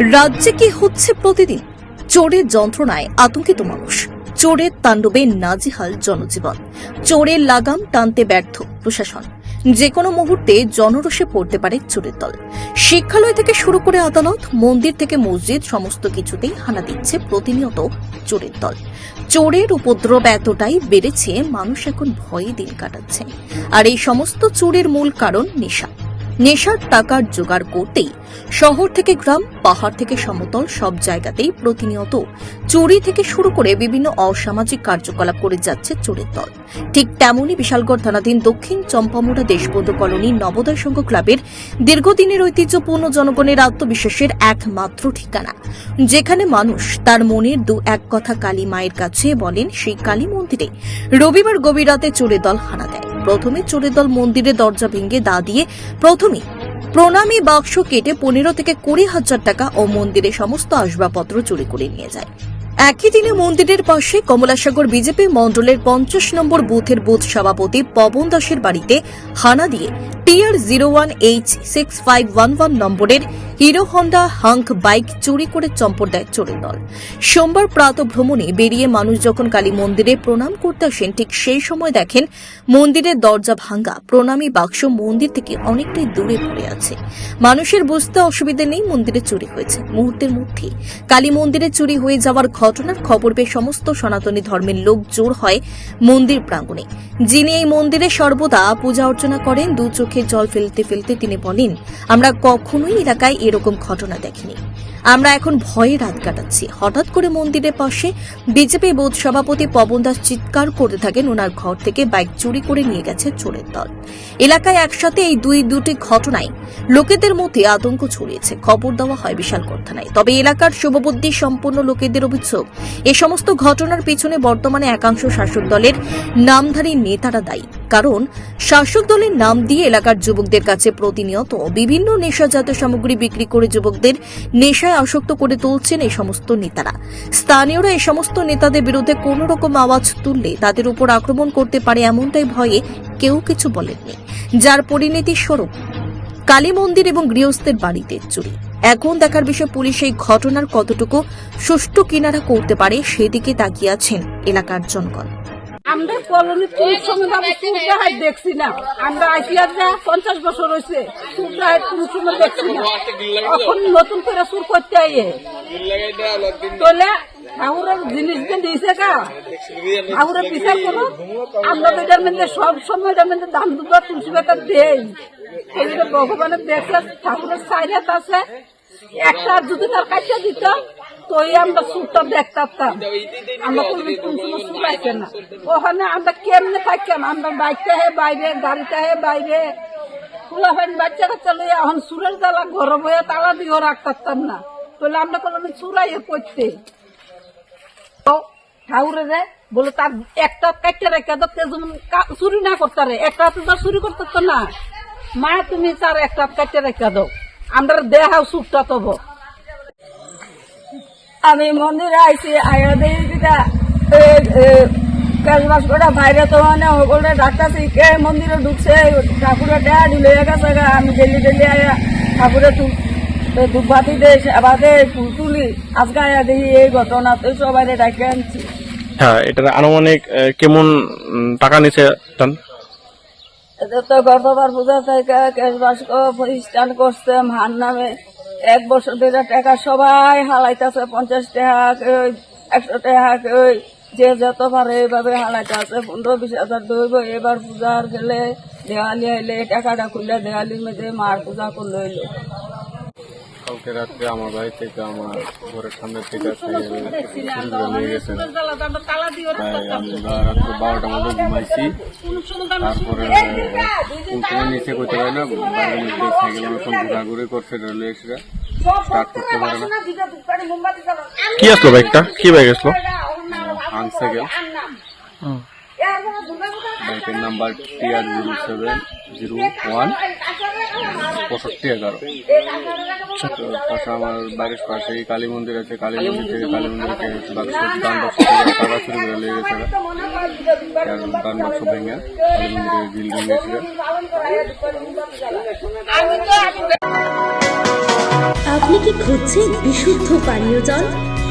রাজ্যে কি হচ্ছে প্রতিদিন? চোরের যন্ত্রণায় আতঙ্কিত মানুষ। চোরের তাণ্ডবে নাজিহাল জনজীবন। চোরের লাগাম টানতে ব্যর্থ প্রশাসন। যে কোনো মুহূর্তে জনরোষে পড়তে পারে চোরের দল। শিক্ষালয় থেকে শুরু করে আদালত, মন্দির থেকে মসজিদ সমস্ত কিছুতেই হানা দিচ্ছে প্রতিনিয়ত চোরের দল। চোরের উপদ্রব এতটাই বেড়েছে, মানুষ এখন ভয়ে দিন কাটাচ্ছে। আর এই সমস্ত চোরের মূল কারণ নেশা। নেশার টাকার জোগাড় করতেই শহর থেকে গ্রাম, পাহাড় থেকে সমতল সব জায়গাতেই প্রতিনিয়ত চুরি থেকে শুরু করে বিভিন্ন অসামাজিক কার্যকলাপ করে যাচ্ছে চোরের দল। ঠিক তেমনই বিশালগড় থানাধীন দক্ষিণ চম্পামুড়া দেশবন্ধু কলোনি নবোদয় সংঘ ক্লাবের দীর্ঘদিনের ঐতিহ্যপূর্ণ জনগণের আত্মবিশ্বাসের একমাত্র ঠিকানা, যেখানে মানুষ তার মনের দু এক কথা কালী মায়ের কাছে বলেন, সেই কালী মন্দিরে রবিবার গভীর রাতে চোরের দল হানা দেয়। প্রথমে চোরের দল মন্দিরের দরজা ভেঙে দা দিয়ে প্রথমে প্রণামী বাক্স কেটে পনেরো থেকে কুড়ি হাজার টাকা ও মন্দিরের সমস্ত আসবাবপত্র চুরি করে নিয়ে যায়। একই দিনে মন্দিরের পাশে কমলাসাগর বিজেপি মণ্ডলের পঞ্চাশ নম্বর বুথের বুথ সভাপতি পবন দাসের বাড়িতে হানা দিয়ে TR zero one H six five one one নম্বরের হিরো হন্ডা হাঙ্ক বাইক চুরি করে চম্পট দেয় চোরের দল। সোমবার প্রাত ভ্রমণে বেরিয়ে মানুষ যখন কালী মন্দিরে প্রণাম করতে আসেন, ঠিক সেই সময় দেখেন মন্দিরের দরজা ভাঙ্গা। প্রণামী বাক্স মন্দির থেকে অনেকটাই দূরে পড়ে আছে। মানুষের বুঝতে অসুবিধা নেই মন্দিরে চুরি হয়েছে। মুহূর্তের মধ্যে কালী মন্দিরে চুরি হয়ে যাওয়ার ঘটনার খবর পেয়ে সমস্ত সনাতনী ধর্মের লোক জোর হয় মন্দির প্রাঙ্গণে। যিনি এই মন্দিরে সর্বদা পূজা অর্চনা করেন, দু চোখে জল ফেলতে ফেলতে তিনি বলেন, আমরা কখনোই এলাকায় এরকম ঘটনা দেখিনি। আমরা এখন ভয়ে রাত কাটাচ্ছি। হঠাৎ করে মন্দিরের পাশে বিজেপি বোধ সভাপতি পবন দাস চিৎকার করতে থাকেন। ওনার ঘর থেকে বাইক চুরি করে নিয়ে গেছে চোরের দল। এলাকায় একসাথে এই দুই, দুটি ঘটনায় লোকেদের মধ্যে আতঙ্ক ছড়িয়েছে। খবর দেওয়া হয় বিশাল থানায়। তবে এলাকার শুভবুদ্ধি সম্পন্ন লোকেদের অভিযোগ, এ সমস্ত ঘটনার পেছনে বর্তমানে একাংশ শাসক দলের নামধারী নেতারা দায়ী। কারণ শাসক দলের নাম দিয়ে এলাকার যুবকদের কাছে প্রতিনিয়ত বিভিন্ন নেশাজাত সামগ্রী বিক্রি করে যুবকদের নেশায় আসক্ত করে তুলছেন এই সমস্ত নেতারা। স্থানীয়রা এই সমস্ত নেতাদের বিরুদ্ধে কোনো রকম আওয়াজ তুললে তাদের উপর আক্রমণ করতে পারে এমনটাই ভয়ে কেউ কিছু বলেননি। যার পরিণতি স্বরূপ কালী মন্দির এবং গৃহস্থের বাড়িতে চুরি। এখন দেখার বিষয় পুলিশ এই ঘটনার কতটুকু সুষ্ঠু কিনারা করতে পারে সেদিকে তাকিয়ে আছেন এলাকার জনগণ। আমরা কলোনি সময় আমি সুরজাহাট দেখছি না। আমরা আইসিয়ার যা, পঞ্চাশ বছর হয়েছে সুরজাহাট কোন সময় দেখছি না। এখন নতুন করে সুর করতে আইয়ে। তোলে জিনিস যে দিয়েছে কা আমরা সব সময় দাম দুটো তুলসী ভগবানের দেখছে ঠাকুরের সাইড আছে। একটা যদি তার কাছে দিত তো এই আমরা সুরটা দেখতাম। আমরা কোনো না। ওখানে আমরা কেমনে থাকতাম আমরা বাইকটা হে বাইরে গাড়িটা হে বাইরে। কাচ্চা লইয়া সুরের গরম হয়ে রাখতাম না। তাহলে আমরা কোনো চুরাইয়ে পড়তে। ঠাউরে রে, বলে তার একটা কাটতে রেখে তো তে যেমন চুরি না করতে রে একটা হাতে তো চুরি করতে না। মা তুমি তার একটা কাটতে রেখে দাও। আমরা দেহাও সুখটা তব আমি মন্দিরে আইছি আয়া দেখি যেটা কাজবাজ করে বাইরে তো মানে ওগুলো ডাক্তার কে মন্দিরে ঢুকছে? ঠাকুরের দেয়া ঢুলে গেছে। আমি ডেলি ডেলি আয়া ঠাকুরের ধূপবাতি দে সেবা দে ফুল তুলি। আজকে আয়া দেখি এই ঘটনা তো সবাই ডাকে আনছি। হ্যাঁ এটার আনুমানিক কেমন টাকা নিছে তো গতবার পূজা থেকে কেশবাস প্রতিষ্ঠান করছে মার নামে। এক বছর ধরে টাকা সবাই হালাইতেছে, পঞ্চাশ টাকা একশো টাকা যে যত পারে এইভাবে হালাইতে আছে পনেরো বিশ হাজার ধরব, এবার পূজার গেলে দেওয়ালি আইলে টাকাটা খুললে দেওয়ালির মধ্যে মার পূজা করলে কালকে রাত্রে আমার বাড়ি থেকে আমার ঘরের সামনে থেকে নিয়ে গেছে তালা আমরা রাত্রে বারোটার মধ্যে ঘুমাইছি। তারপরে নিচে করতে পারে না সাইকেল মতন ঘোরাঘুরি করছে রেলওয়ে এসে স্টার্ট করতে পারে না। কি আসলো বাইকটা কি বাইক আসলো? আন সাইকেল বাইকের number TR zero seven zero one পঁয়ষট্টি এগারো। পাশে আমার বাড়ির পাশে কালী মন্দির আছে কালী মন্দির থেকে কালী থেকে টাকা চুরি করে লেগে গেছে কারণ বাক্স ভেঙে কালী মন্দিরে বিল ভেঙেছিল। আপনি কি খুঁজছেন বিশুদ্ধ পানীয় জল?